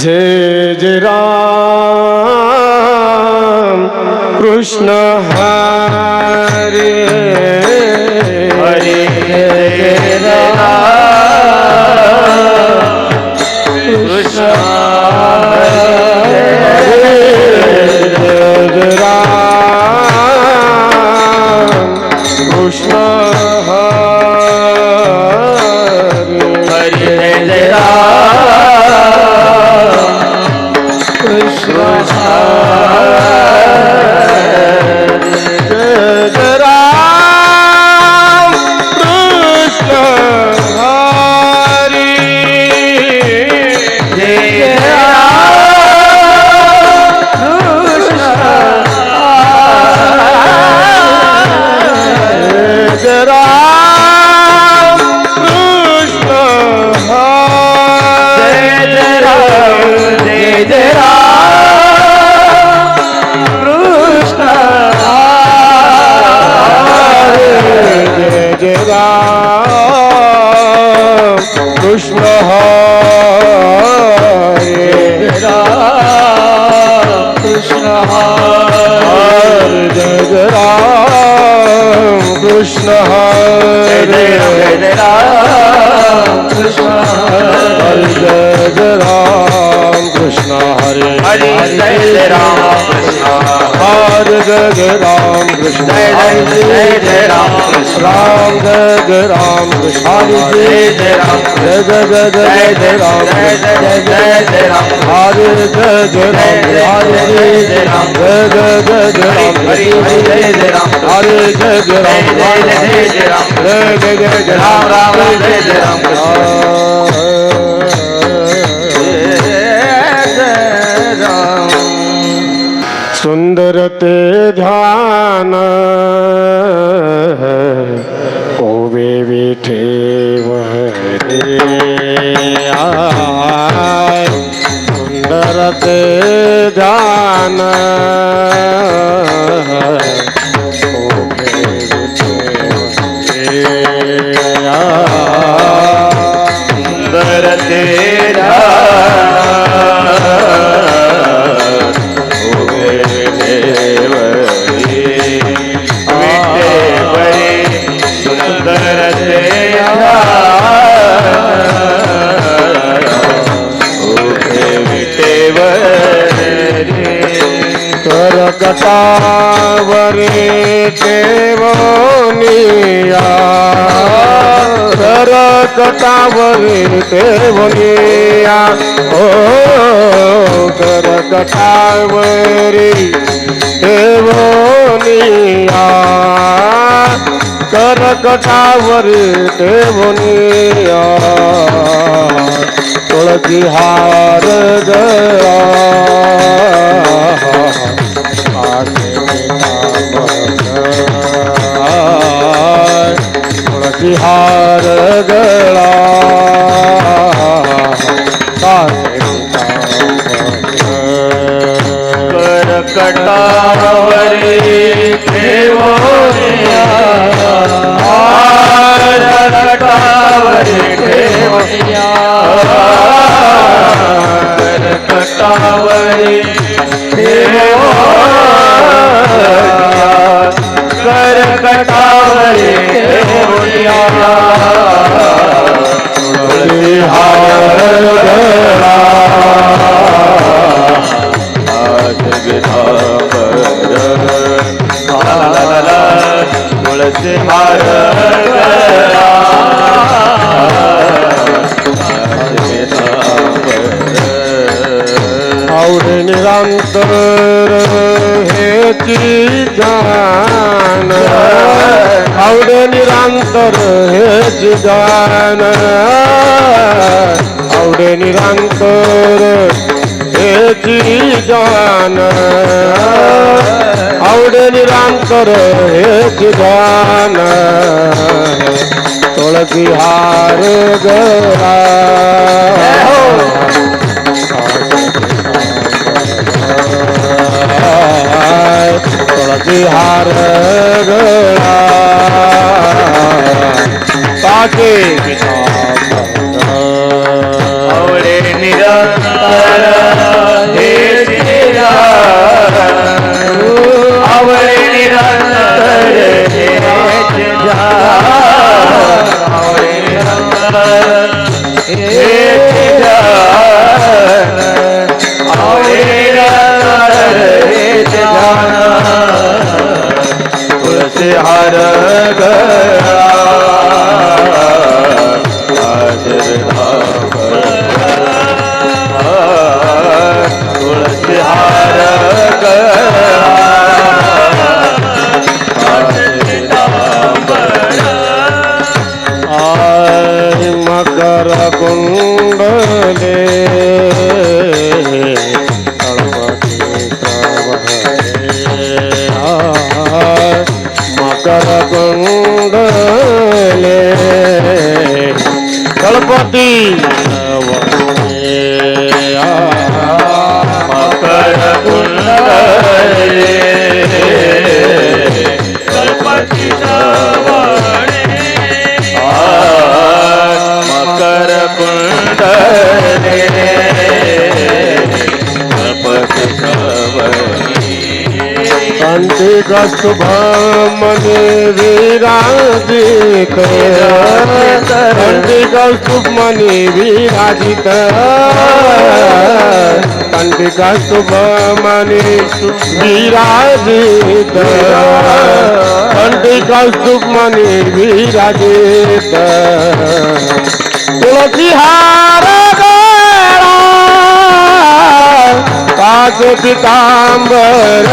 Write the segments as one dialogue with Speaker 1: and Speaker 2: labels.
Speaker 1: जय जय राम कृष्ण हरे।
Speaker 2: हरे
Speaker 1: हरे जय जय राम कृष्ण
Speaker 2: जय
Speaker 1: हरे
Speaker 2: जय राम कृष्ण
Speaker 1: हरे
Speaker 2: जय जय राम कृष्ण
Speaker 1: हरे हरे जय जय राम कृष्ण हरे
Speaker 2: जय
Speaker 1: जय राम कृष्ण
Speaker 2: जय जय
Speaker 1: जय जय राम कृष्ण
Speaker 2: राम
Speaker 1: जय जय राम कृष्ण हरे
Speaker 2: जय जय राम
Speaker 1: जय जय जय जय
Speaker 2: जय
Speaker 1: जय
Speaker 2: जय
Speaker 1: राम
Speaker 2: जय
Speaker 1: कृष्ण
Speaker 2: जय जय जय राम
Speaker 1: हरे जय जय राम
Speaker 2: जय
Speaker 1: हरे
Speaker 2: जय जय राम
Speaker 1: जय जय जय जय राम सुंदर ते ध्यान
Speaker 2: ಕಟಾವರಿತೆ ಬಗೆಯ ಓ ಕರ ಕಟಾವರಿ ದೇವನಿಯ ಕರ ಕಟಾವರಿ ದೇವನಿಯ ತುಳಸಿ ಹಾರ ಹಾರ
Speaker 1: आवडे हेची जान। आवडे निरांतर हेची जान। आवडे निरांतर हेची जान। आवडे निरांतर हेची जान। तुळसी हार गरा तुळसी हार गळा. पाके
Speaker 2: आवडे
Speaker 1: Baba. कस्तुभमने विराजित शांती कस्तुभमने विराजित शांती कस्तुभमने विराजित शांती कस्तुभमने विराजित तुळसी हार गळा पितांबर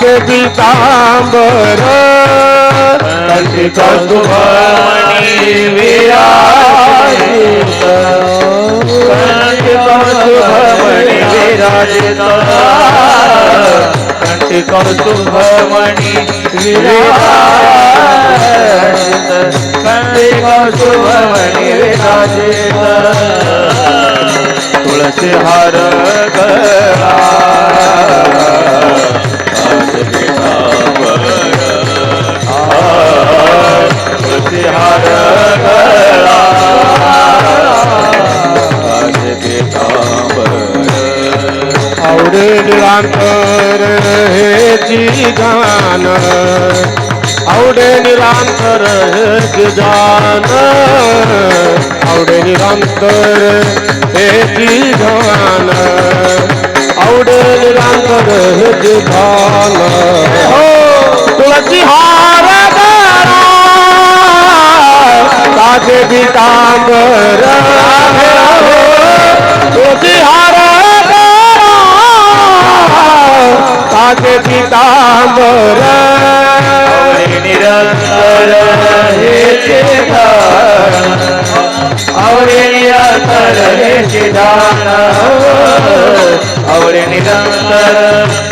Speaker 1: के पितांबर
Speaker 2: कंठी कौस्तुभमणी विराजित कंठी कौस्तुभमणी विराजित कंठी कौस्तुभमणी विराजित कंठी कौस्तुभमणी विराजित तुळसी हार करा तुळसी हार गळा
Speaker 1: निरांतर हेची गान आवडे निरांतर हे जान आवडे निरांतर हेची गान हो तुळशी हार ताजे पितांबर तुळशी हार ताजे पितांबर
Speaker 2: निरंतर निरंतर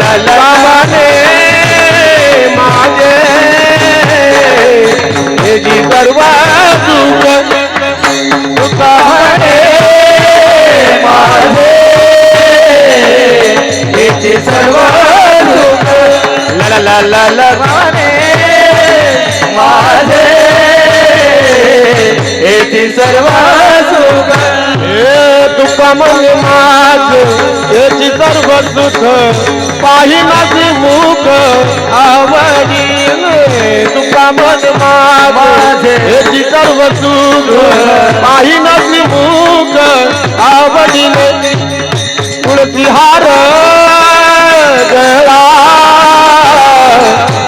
Speaker 1: बाबाने माझे याची सर्व सुख
Speaker 2: तुका माझे हेची सर्व सुख ला ला ला ला म्हणे माझे हेची सर्व सुख
Speaker 1: हे तुका म्हणजे माझ याची सर्व सुख पाही माझे मुख आवडी तुका मन सुख पाहि नसली मुख आवडीने तुळसी हार गळा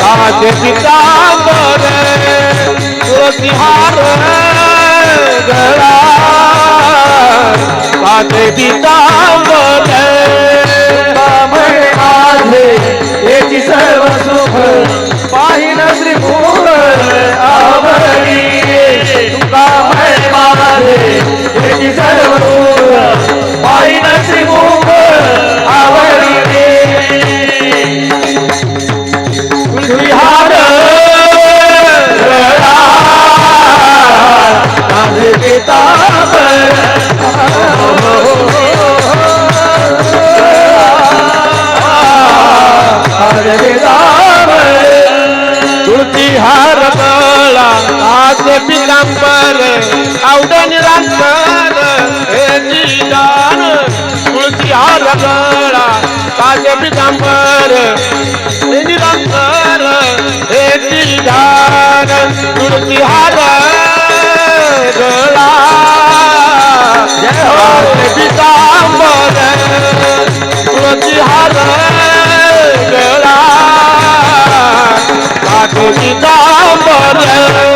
Speaker 1: काचे पितांबर तुळसी हार गळा काचे पितांबर काचे पितांबर आवडे निरांबर हे जीदान तुळशी हार गळा. काचे पितांबर हे निरांबर हे जीदान तुळशी हार जय हो पितांबर तुळशी हार गळा. काठो पितांबर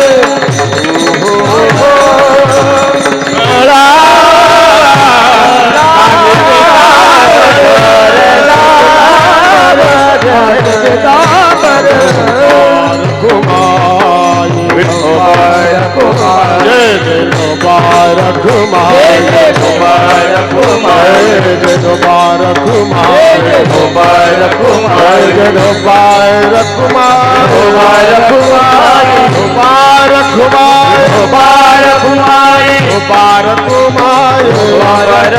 Speaker 2: कुमार कुमार कुमार गोपाल कुमार गोपाल कुमार गोपाल कुमार गोपाल कुमार गोपाल कुमार गोपाल कुमार गोपाल
Speaker 1: कुमार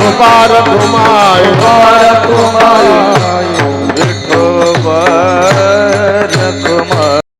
Speaker 1: गोपाल कुमार गोपाल कुमार कुमार कुमार